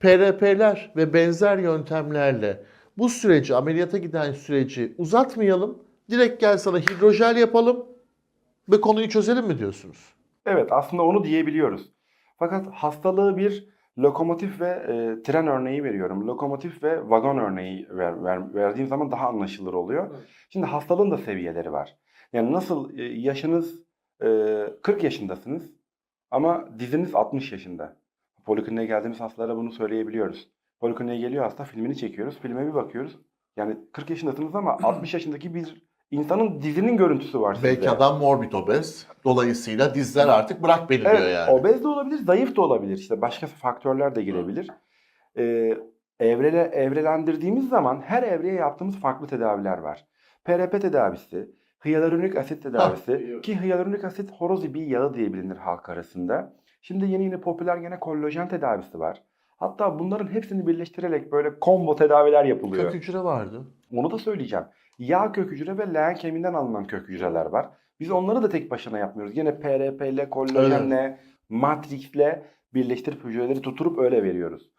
PRP'ler ve benzer yöntemlerle bu süreci, ameliyata giden süreci uzatmayalım. Direkt gel sana hidrojel yapalım ve konuyu çözelim mi diyorsunuz? Evet aslında onu diyebiliyoruz. Fakat hastalığı bir lokomotif ve e, tren örneği veriyorum. Lokomotif ve vagon örneği ver, ver- verdiğim zaman daha anlaşılır oluyor. Şimdi hastalığın da seviyeleri var. Yani nasıl e, yaşınız e, 40 yaşındasınız ama diziniz 60 yaşında. Polikliniğe geldiğimiz hastalara bunu söyleyebiliyoruz. Polikliniğe geliyor hasta filmini çekiyoruz. Filme bir bakıyoruz. Yani 40 yaşındasınız ama 60 yaşındaki bir insanın dizinin görüntüsü var sizde. Belki adam morbid obez. Dolayısıyla dizler artık bırak beni diyor Evet, yani. obez de olabilir, zayıf da olabilir. İşte başka faktörler de girebilir. Ee, evrele, evrelendirdiğimiz zaman her evreye yaptığımız farklı tedaviler var. PRP tedavisi, hyaluronik asit tedavisi ki hyaluronik asit horozibi yağı diye bilinir halk arasında. Şimdi yeni yeni popüler gene kollajen tedavisi var. Hatta bunların hepsini birleştirerek böyle combo tedaviler yapılıyor. Kök hücre vardı. Onu da söyleyeceğim. Yağ kök hücre ve leğen kemiğinden alınan kök hücreler var. Biz onları da tek başına yapmıyoruz. Yine PRP ile, kollajenle, matrixle birleştirip hücreleri tuturup öyle veriyoruz.